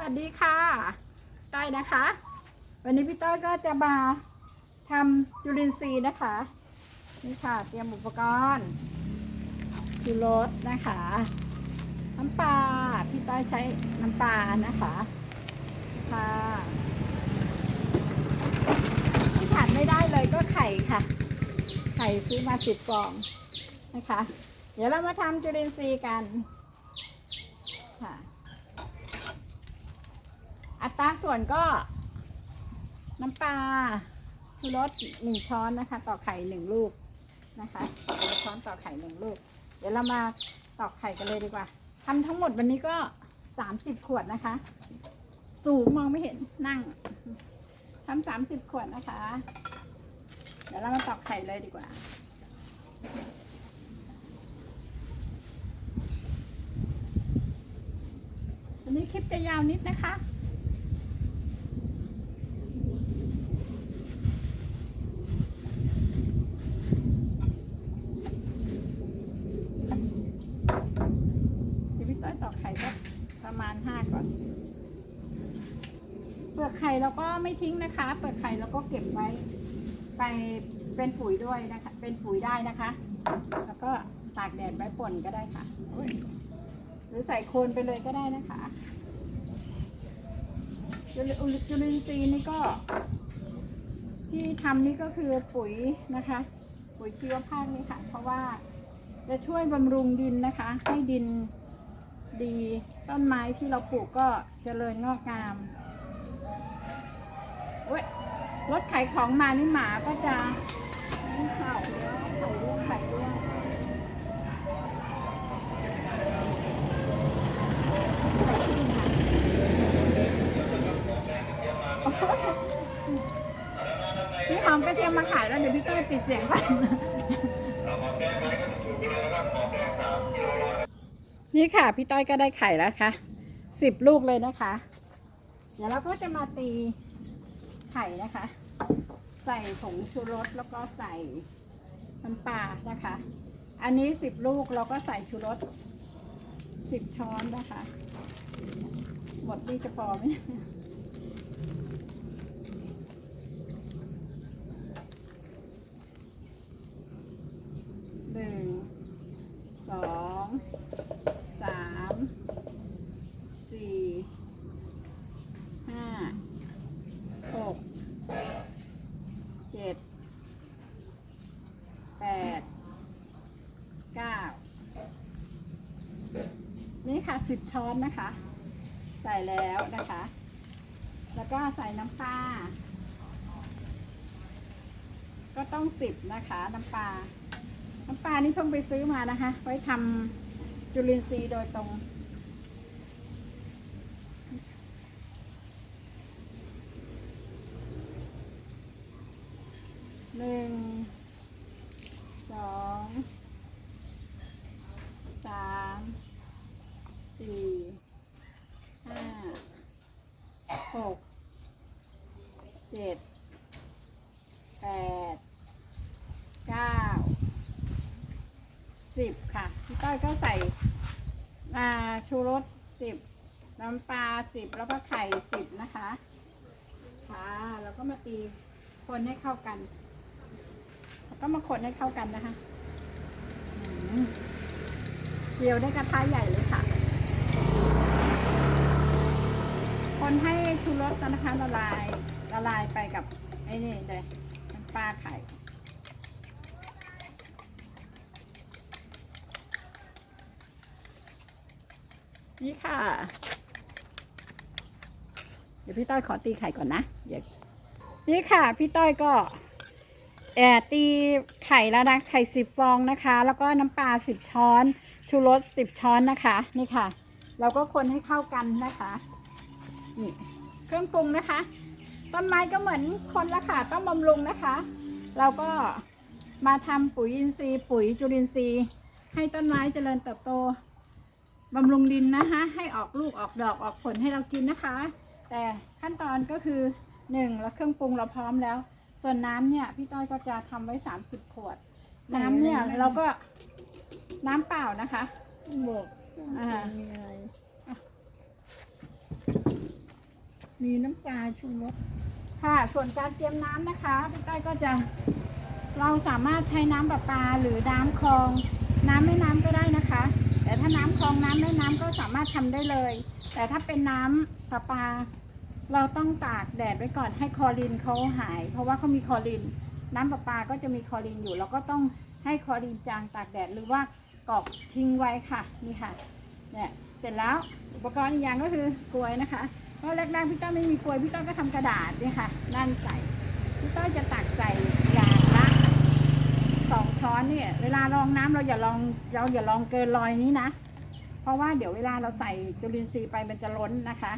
วัสดีค่ะต้อยนะคะ วันนี้พี่ต้อยก็จะมาทำจุลินทรีย์นะคะ นี่ค่ะ เตรียมอุปกรณ์คือรสนะคะน้ำปลาพี่ต้อยใช้น้ำปลานะคะค่ะที่ขาดไม่ได้เลยก็ไข่ค่ะ ไข่ซื้อมาสิบฟองนะคะ เดี๋ยวเรามาทำจุลินทรีย์กันค่ะ อัตราส่วนก็น้ำปลาชูรสหนึ่งช้อนนะคะ ต่อไข่หนึ่งลูกนะคะหนึ่งช้อนต่อไข่หนึ่งลูก เดี๋ยวเรามาตอกไข่กันเลยดีกว่าทำทั้งหมดวันนี้ก็สามสิบขวดนะคะ สูงมองไม่เห็นนั่งทำสามสิบขวดนะคะ เดี๋ยวเรามาตอกไข่เลยดีกว่าวันนี้คลิปจะยาวนิดนะคะ เดี๋ยวพี่ต้อยตอกไข่ก็ประมาณห้าก่อน เปลือก ไข่เราก็ไม่ทิ้งนะคะ เปลือกไข่เราก็เก็บไว้ ไปเป็นปุ๋ยด้วยนะคะ เป็นปุ๋ยได้นะคะ แล้วก็ตากแดดไว้ป่นก็ได้ค่ะ หรือใส่โคนไปเลยก็ได้นะคะจุลินทรีย์นี่ก็ ที่ทำนี่ก็คือปุ๋ยนะคะ ปุ๋ยชีวภาพนี่ค่ะ เพราะว่าจะช่วยบำรุงดินนะคะ ให้ดินดีต้นไม้ที่เราปลูกก็เจริญงอกงาม รถขายของมานี่หมาก็จะไม่เห่าแล้วไข่ร่วงไข่ร่วงใส่ที่ค่ะโอ้โหพี่หอมกระเทียมมาขายแล้วเดี๋ยวพี่ต้อยปิดเสียงก่อนนี่ค่ะ พี่ต้อยก็ได้ไข่แล้วค่ะสิบลูกเลยนะคะ เดี๋ยวเราก็จะมาตี ไข่นะคะ ใส่ผงชูรสแล้วก็ใส่น้ำปลานะคะ อันนี้สิบลูกเราก็ใส่ชูรสสิบช้อนนะคะ หมดนี่จะพอไหมหนึ่ง สองสามสี่ห้าหกเจ็ดแปดเก้านี่ ค่ะสิบช้อนนะคะ ใส่แล้วนะคะ แล้วก็ใส่น้ำปลา ก็ต้องสิบนะคะ น้ำปลา น้ำปลานี่เพิ่งไปซื้อมานะคะ ไว้ทำจุลินทรีย์โดยตรงหนึ่งสอง สาม สี่ ห้า ห กเจ็ดแปดเก้าสิบค่ะพี่ต้อยก็ใส่อ่าชูรสสิบน้ำปลาสิบแล้วก็ไข่สิบนะคะค่ะแล้วก็มาตีคนให้เข้ากัน แล้วก็มาคนให้เข้ากันนะคะเจียวได้กระทะใหญ่เลยค่ะ คนให้ชูรสนะคะละลายละลายไปกับไอ้นี่เลยน้ำปลาไข่นี่ค่ะ เดี๋ยวพี่ต้อยขอตีไข่ก่อนนะเดี๋ยวนี่ค่ะ พี่ต้อยก็แอบตีไข่แล้วนะไข่สิบฟองนะคะ แล้วก็น้ำปลาสิบช้อน ชูรสสิบช้อนนะคะ นี่ค่ะ เราก็คนให้เข้ากันนะคะ นี่เครื่องปรุงนะคะ ต้นไม้ก็เหมือนคนละค่ะต้องบำรุงนะคะ เราก็มาทำปุ๋ยอินทรีย์ ปุ๋ยจุลินทรีย์ ให้ต้นไม้เจริญเติบโตบำรุงดินนะคะ ให้ออกลูกออกดอกออกผลให้เรากินนะคะ แต่ขั้นตอนก็คือหนึ่งแล้วเครื่องปรุงเราพร้อมแล้ว ส่วนน้ำเนี่ยพี่ต้อยก็จะทำไว้ 30 ขวด น้ำเนี่ยเราก็น้ำเปล่านะคะบอกอ่า มีอะไร มีน้ำปลาชูรสค่ะ ส่วนการเตรียมน้ำนะคะพี่ต้อยก็จะเราสามารถใช้น้ำประปาหรือน้ำคลอง น้ำแม่น้ำก็ได้นะคะ แต่ถ้าน้ำคลองน้ำแม่น้ำก็สามารถทำได้เลย แต่ถ้าเป็นน้ำประปา เราต้องตากแดดไว้ก่อนให้คอรินเขาหาย เพราะว่าเขามีคอริน น้ำประปาก็จะมีคอรินอยู่ เราก็ต้องให้คอรินจางตากแดดหรือว่ากรอกทิ้งไว้ค่ะนี่ค่ะเนี่ยเสร็จแล้วอุปกรณ์อีกอย่างก็คือกลวยนะคะ เพราะแรกๆพี่ต้อยไม่มีกลวยพี่ต้อยก็ทำกระดาษเนี่ยค่ะนั่นใส่พี่ต้อยจะตักใส่อย่างละสองช้อนเนี่ย เวลารองน้ำเราอย่าลองเราอย่าลองเกินรอยนี้นะ เพราะว่าเดี๋ยวเวลาเราใส่จุลินทรีย์ไปมันจะล้นนะคะ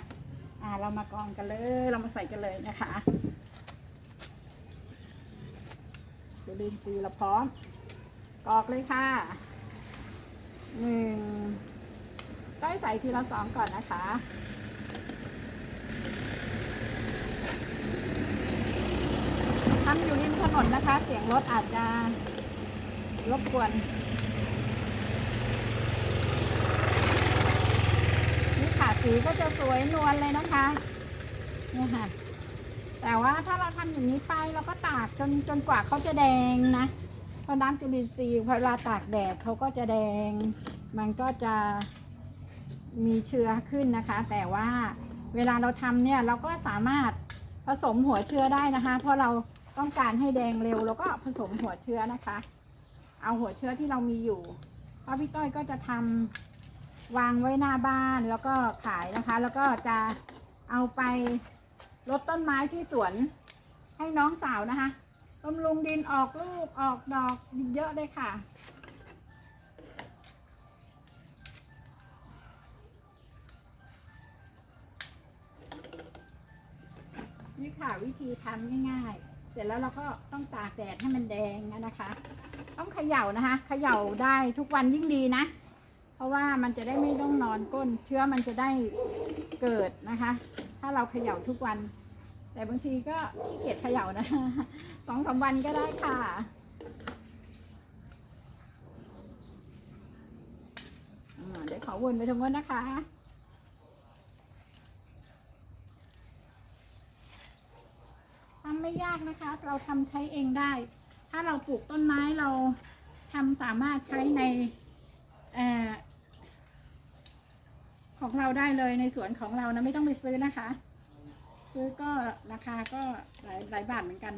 อ่าเรามากรองกันเลยเรามาใส่กันเลยนะคะจุลินทรีย์เราพร้อมกรอกเลยค่ะหนึ่งต้อยใส่ทีละสองก่อนนะคะำอยู่ริมถนนนะคะ เสียงรถอาจจะรบกวนนี่ค่ะสีก็จะสวยนวลเลยนะคะนี่ค่ะ แต่ว่าถ้าเราทำอย่างนี้ไปเราก็ตากจนจนกว่าเขาจะแดงนะเพราะน้ำจุลินทรีย์เวลาตากแดดเขาก็จะแดง มันก็จะมีเชื้อขึ้นนะคะ แต่ว่าเวลาเราทำเนี่ยเราก็สามารถผสมหัวเชื้อได้นะคะ เพราะเรา ต้องการให้แดงเร็วเราก็ผสมหัวเชื้อนะคะ เอาหัวเชื้อที่เรามีอยู่เพราะพี่ต้อยก็จะทำวางไว้หน้าบ้านแล้วก็ขายนะคะ แล้วก็จะเอาไปลดต้นไม้ที่สวนให้น้องสาวนะคะบำรุงดินออกลูกออกดอกเยอะเลยค่ะ นี่ค่ะวิธีทำง่ายๆ เสร็จแล้วเราก็ต้องตากแดดให้มันแดงนะคะ ต้องเขย่านะคะเขย่าได้ทุกวันยิ่งดีนะ เพราะว่ามันจะได้ไม่ต้องนอนก้น เชื้อมันจะได้เกิดนะคะ ถ้าเราเขย่าทุกวัน แต่บางทีก็ขี้เกียจเขย่านะสองสามวันก็ได้ค่ะอ่าเดี๋ยวขอวนไปตรงนู้นนะคะ ทำไม่ยากนะคะ เราทำใช้เองได้ ถ้าเราปลูกต้นไม้เราทำสามารถใช้ในอของเราได้เลยในสวนของเรานะไม่ต้องไปซื้อนะคะ ซื้อก็ราคาก็หลายหลายบาทเหมือนกัน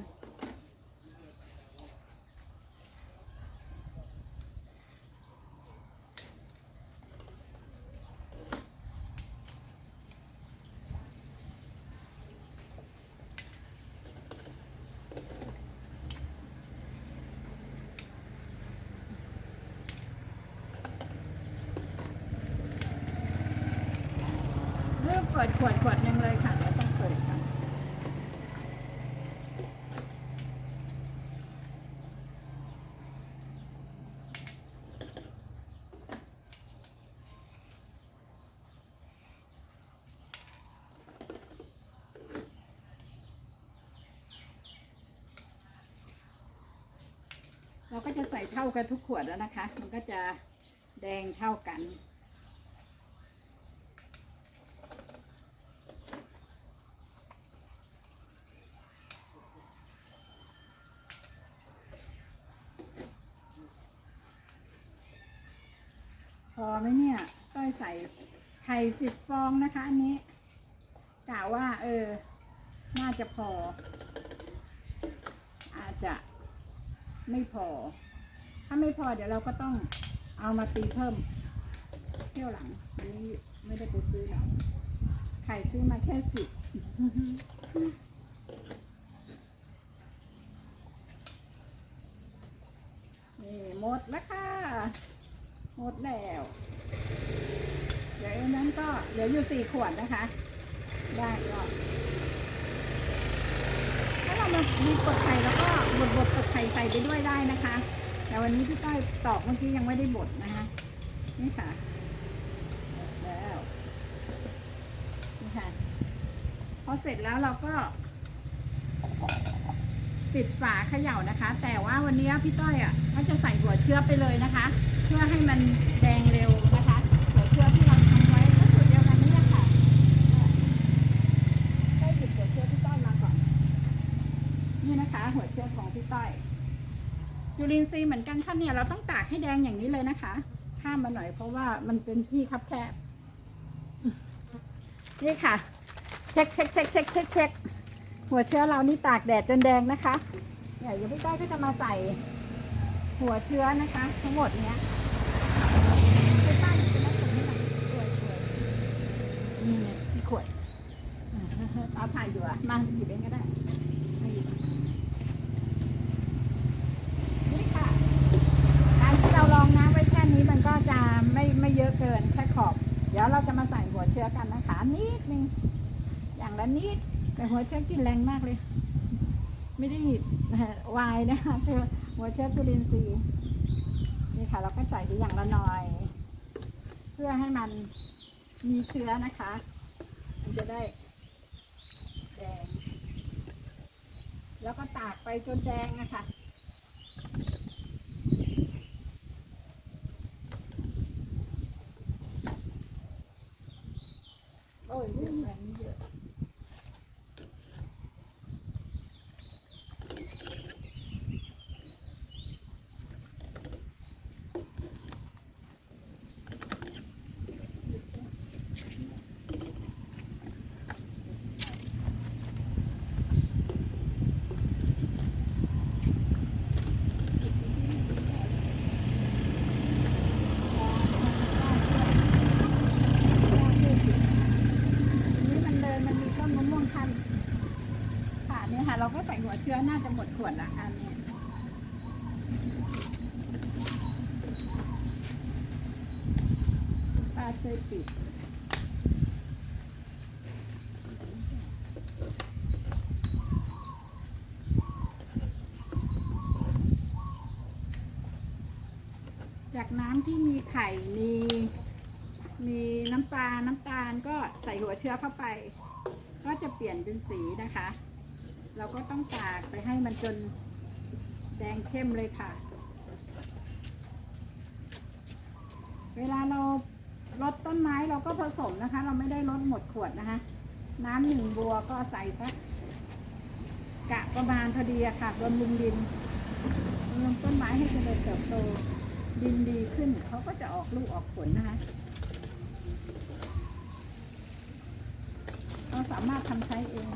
เปิดขวดขวดหนึ่งเลยค่ะเดี๋ยวต้องเปิดค่ะเราก็จะใส่เท่ากันทุกขวดแล้วนะคะ มันก็จะแดงเท่ากัน พอไหมเนี่ยต้อยใส่ไข่สิบฟองนะคะ อันนี้กะว่า เออ น่าจะพอ อาจจะไม่พอ ถ้าไม่พอเดี๋ยวเราก็ต้องเอามาตีเพิ่มเที่ยวหลังอันนี้ไม่ได้ไปซื้อแล้วไข่ซื้อมาแค่สิบ นี่หมดแล้วค่ะ หมดแล้ว เดี๋ยวอันนั้นก็ เหลืออยู่สี่ขวดนะคะ ได้ก็ถ้าเรามามีกดไข่แล้วก็บดบดกดไข่ใส่ไปด้วยได้นะคะ แต่วันนี้พี่ต้อยตอกเมื่อกี้ยังไม่ได้บดนะคะ นี่ค่ะแล้วนี่ค่ะพอเสร็จแล้วเราก็ปิดฝาเขย่านะคะ แต่ว่าวันนี้พี่ต้อยอะก็จะใส่หัวเชื้อไปเลยนะคะ เพื่อให้มันแดงเร็วนะคะ หัวเชื้อที่เราทำไว้ก็สูตรเดียวกันนี่แหละค่ะ ใส่ นี่นะคะ หัวเชื้อของพี่ต้อยจุลินทรีย์เหมือนกันค่ะเนี่ยเราต้องตากให้แดงอย่างนี้เลยนะคะข้ามมาหน่อยเพราะว่ามันเป็นที่คับแคบนี่ค่ะ เช็คเช็คเช็คเช็คเช็คเช็คหัวเชื้อเรานี่ตากแดดจนแดงนะคะเนี่ยเดี๋ยวพี่ต้อยก็จะมาใส่ หัวเชื้อนะคะ ทั้งหมดเนี้ยพี่ต้อยจะมาใส่ให้หน่อยสวยสวยนี่เนี่ยที่ขวดเอาถ่ายอยู่อะมาหยิบเองก็ได้มาหยิบนี่ค่ะ การที่เราลองน้ำไว้แค่นี้มันก็จะไม่ไม่เยอะเกินแค่ขอบ เดี๋ยวเราจะมาใส่หัวเชื้อกันนะคะ นิดนึง อย่าง ละนิด แต่หัวเชื้อกินแรงมากเลย ไม่ได้วายนะคะคือหัวเชื้อจุลินทรีย์นี่ค่ะ เราก็ใส่ไปอย่างละหน่อย เพื่อให้มันมีเชื้อนะคะ มันจะได้แดง แล้วก็ตากไปจนแดงนะคะ โอ้ยเรื่องแบบนี้เยอะนี่มันเดินมันมีต้นมะม่วงพันธุ์ค่ะเนี่ยค่ะ เราก็ใส่หัวเชื้อ น่าจะหมดขวดละอันนี้ปลาเซปิจากน้ำที่มีไข่ มี มีน้ำปลา น้ำตาลก็ใส่หัวเชื้อเข้าไป ก็จะเปลี่ยนเป็นสีนะคะ เราก็ต้องตากไปให้มันจนแดงเข้มเลยค่ะ เวลาเราลดต้นไม้เราก็ผสมนะคะ เราไม่ได้ลดหมดขวดนะคะ น้ำหนึ่งบัวก็ใส่สักกะประมาณพอดีค่ะบำรุงดินบำรุงต้นไม้ให้เจริญเติบโตดินดีขึ้นเขาก็จะออกลูกออกผลนะคะเราสามารถทำใช้เอง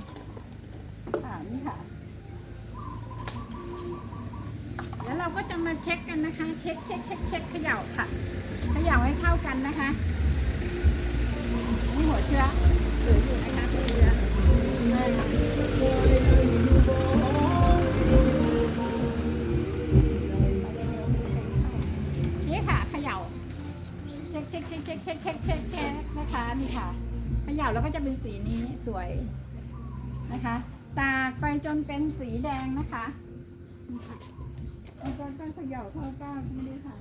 ค่ะนี่ค่ะ เดี๋ยวเราก็จะมาเช็คกันนะคะ เช็คเช็คเช็คเช็คขย่าค่ะขย่าให้เข้ากันนะคะนี่หัวเชื้อหรืยู่นะคะเนี่ค่ะขยับเช็คเช็คเช็คเช็คเช็คเช็คเช็คนะคะนี่ค่ะขยับแล้วก็จะเป็นสีนี้สวย เป็นสีแดงนะคะนี่ค่ะเอาก้อนเขย่าเท่าก้านไม่ได้ถ่าย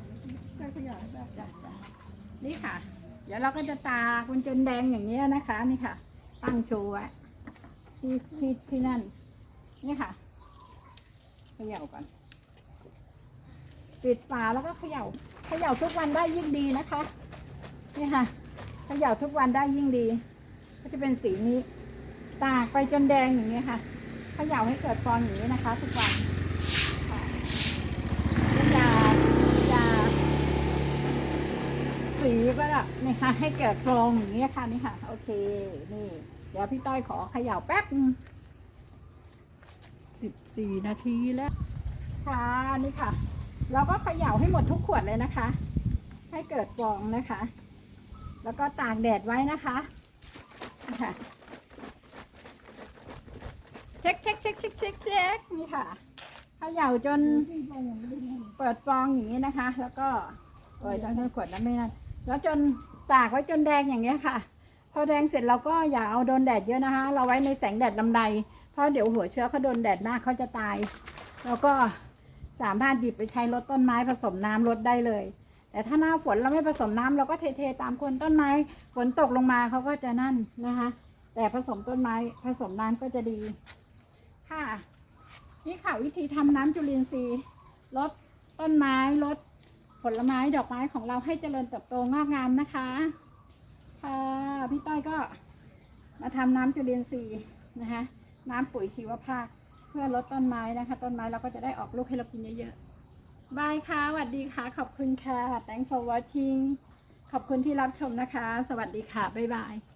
ก้านเขย่าจ้ะจ้ะจ้ะนี่ค่ะ เดี๋ยวเราก็จะตากมันจนแดงอย่างเงี้ยนะคะ นี่ค่ะ ตั้งโชว์ไว้ที่ที่ที่นั่น นี่ค่ะเขย่าก่อนปิดฝาแล้วก็เขย่าเขย่าทุกวันได้ยิ่งดีนะคะ นี่ค่ะเขย่าทุกวันได้ยิ่งดี ก็จะเป็นสีนี้ ตากไปจนแดงอย่างนี้ยค่ะ ขย่าให้เกิดฟองอย่างนี้นะคะทุกวันค่ะอย่าอยาสีก็แบบนี่ค่ะให้เกิดฟองอย่างนี้ค่ะนี่ค่ะ โอเค นี่ เดี๋ยวพี่ต้อยขอเขย่าแป๊บสิบสี่นาทีแล้ว ค่ะนี่ค่ะ เราก็เขย่าให้หมดทุกขวดเลยนะคะ ให้เกิดฟองนะคะ แล้วก็ตากแดดไว้นะคะค่ะ เช็คเช็คเช็คเช็คเช็คเช็คนี่ค่ะเขย่าจนเปิดฟองอย่างนี้นะคะ แล้วก็เปิดจนขวดนั้นไม่นั่นแล้วจนตากไว้จนแดงอย่างเงี้ยค่ะ พอแดงเสร็จเราก็อย่าเอาโดนแดดเยอะนะคะ เราไว้ในแสงแดดลำไรเพราะเดี๋ยวหัวเชื้อเขาโดนแดดมากเขาจะตาย แล้วก็สามารถหยิบไปใช้ลดต้นไม้ผสมน้ำลดได้เลย แต่ถ้าหน้าฝนเราไม่ผสมน้ำเราก็เทๆตามคนต้นไม้ฝนตกลงมาเขาก็จะนั่นนะคะ แต่ผสมต้นไม้ผสมน้ำก็จะดี ค่ะ นี่ค่ะวิธีทำน้ำจุลินทรีย์ลดต้นไม้ลดผลไม้ดอกไม้ของเราให้เจริญเติบโตงอกงามนะคะค่ะพี่ต้อยก็มาทำน้ำจุลินทรีย์นะคะ น้ำปุ๋ยชีวภาพพื่อลดต้นไม้นะคะ ต้นไม้เราก็จะได้ออกลูกให้เรากินเยอะๆบายค่ะสวัสดีค่ะ ขอบคุณค่ะ thanks for watching ขอบคุณที่รับชมนะคะ สวัสดีค่ะ บ๊ายบาย